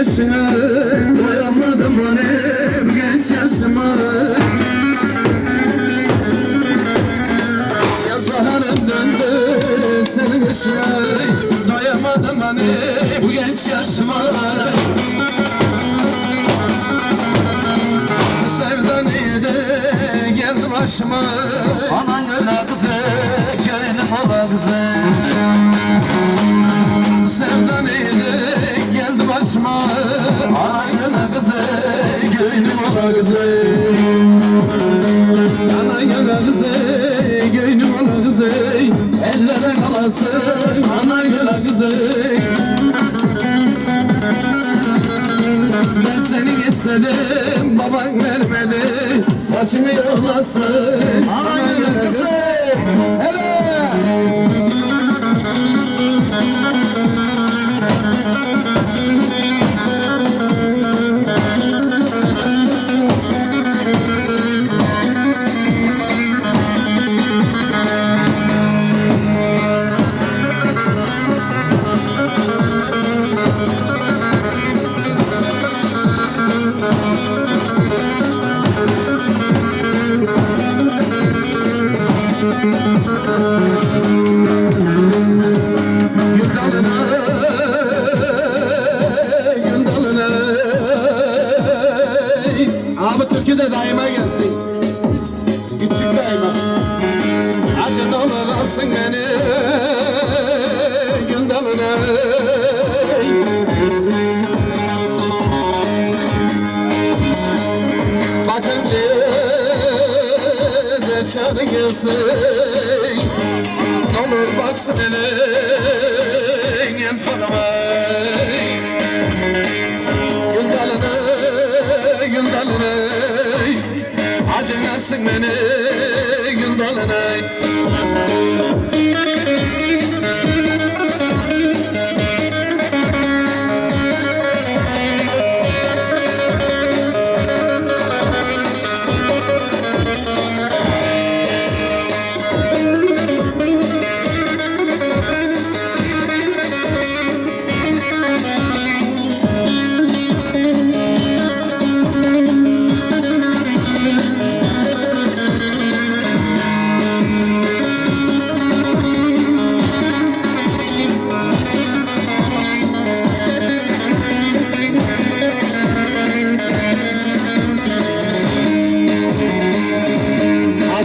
yaşına Doyamadım benim genç yaşıma. Yaz baharım döndü senin yaşına. Doyamadım hani bu genç yaşıma. Sevda neydi? Geldi başıma ala kızı Yana gele kızı Göynüm ala Ana gele kızı Ben seni istedim Baban vermedi Saçını yolasın Ana gele kızı Hele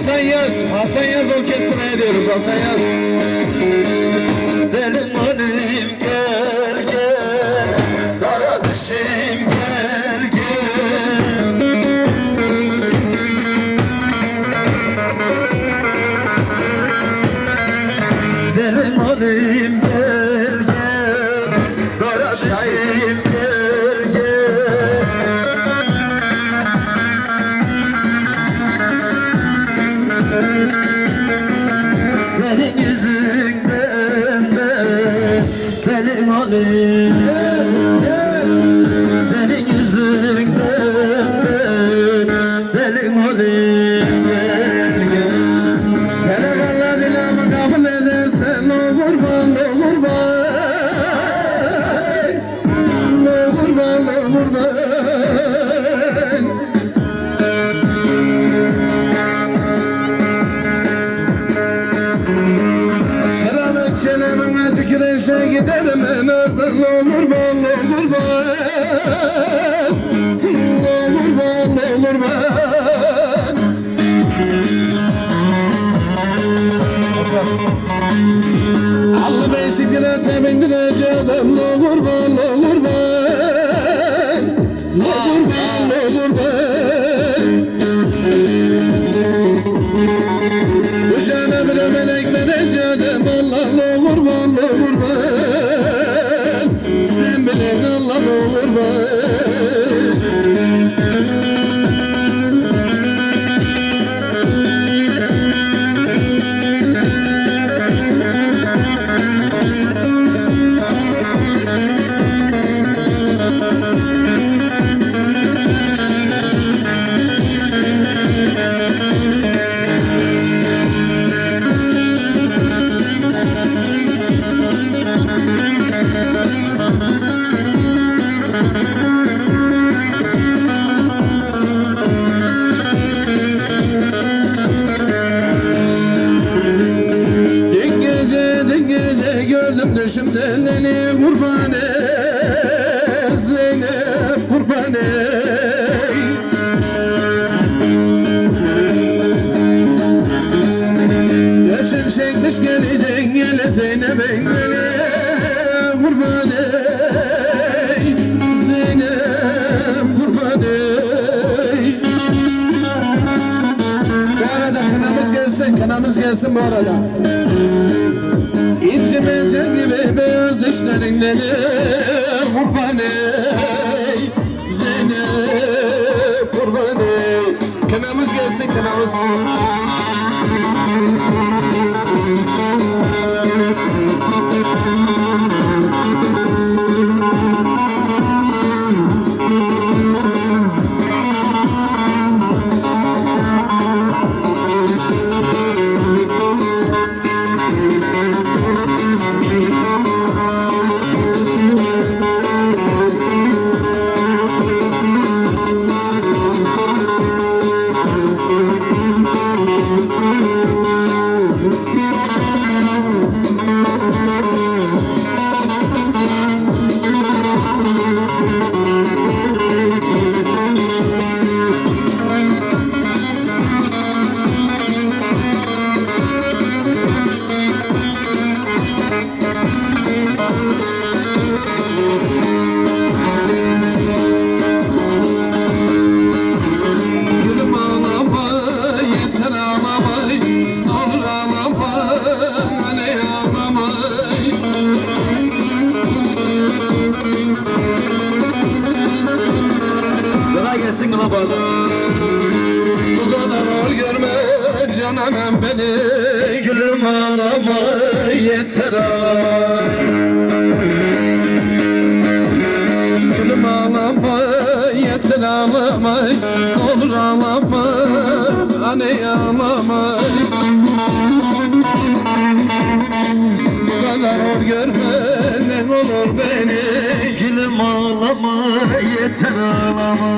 Hasan Yaz, Hasan Yaz Orkestra'ya diyoruz. Hasan Yaz. Gelin olayım giderim nasıl olur ben olur ben olur ben olur ben Allah ben şükür ete bindireceğim olur ben Gözlerinden kurban ey. Zeynep kurban ey. Kınamız gelsin kınamız. Ağlama Bu kadar hor görme ne olur beni Gülüm ağlama yeter ağlama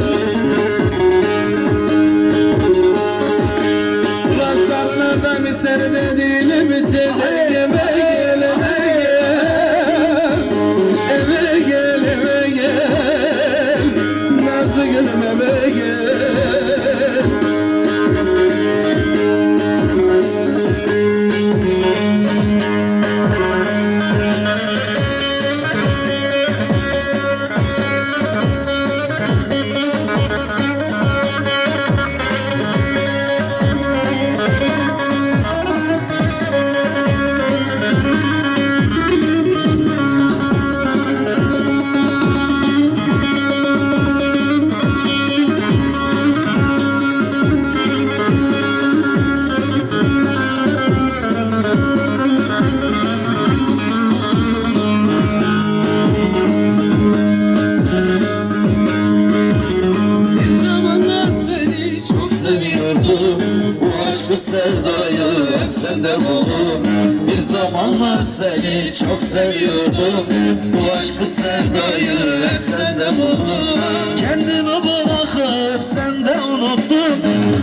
Bir zamanlar seni çok seviyordum. Bu aşkı sevdayı hep sende buldum. Kendimi bırakıp sende unuttum.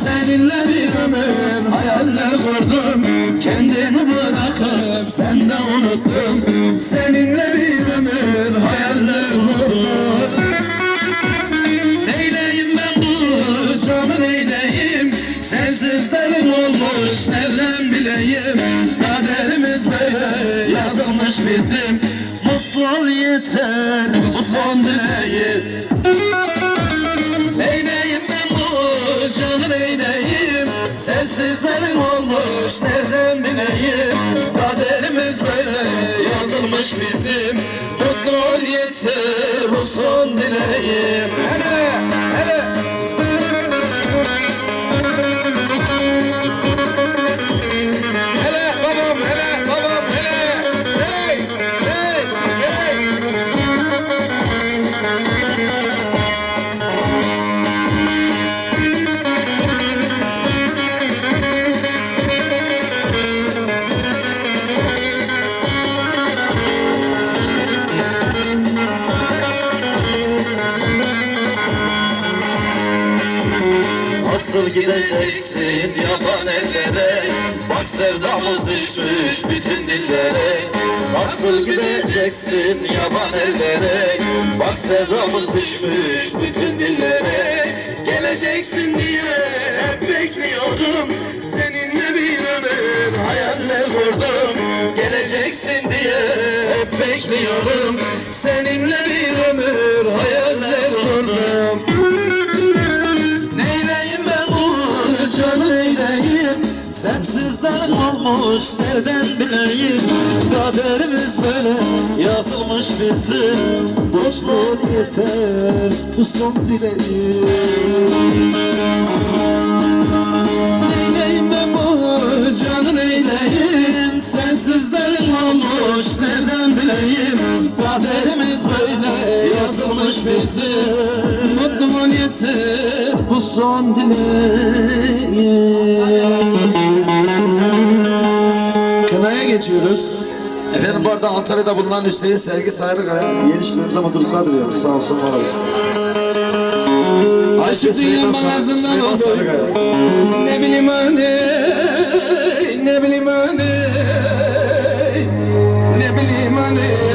Seninle bir ömür hayaller kurdum. Kendimi bırakıp sende unuttum. Seninle bir ömür hayaller kurdum. Neyleyim ben bu canı neyleyim Benim olmuş nereden bileyim? Kaderimiz böyle yazılmış bizim. Mutlu ol yeter bu son dileğim. Neyleyim ben bu canı neyleyim Sensiz benim olmuş nereden bileyim? Kaderimiz böyle yazılmış bizim. Mutlu ol yeter bu son dileğim. Hele Hele Gideceksin yaban ellere. Bak sevdamız düşmüş bütün dillere. Nasıl gideceksin yaban ellere? Bak sevdamız düşmüş bütün dillere. Geleceksin diye hep bekliyordum. Seninle bir ömür hayaller kurdum. Geleceksin diye hep bekliyordum. Seninle bir ömür hayaller olmuş nereden bileyim? Kaderimiz böyle yazılmış bizim. Mutlu yeter bu son dileğim. Neyleyim ben bu canı neyleyim? Sensiz dağım olmuş nereden bileyim? Kaderimiz böyle yazılmış bizim. Mutlu yeter bu son dileğim geçiyoruz. Efendim bu arada Antalya'da bulunan Hüseyin Sergi Sayrıkaya yeni çiftlerimiz ama duruklar diliyormuş sağ olsun var olsun. Dünyam ağzından oldu. Ne bileyim anne, ne bileyim anne, ne bileyim anne.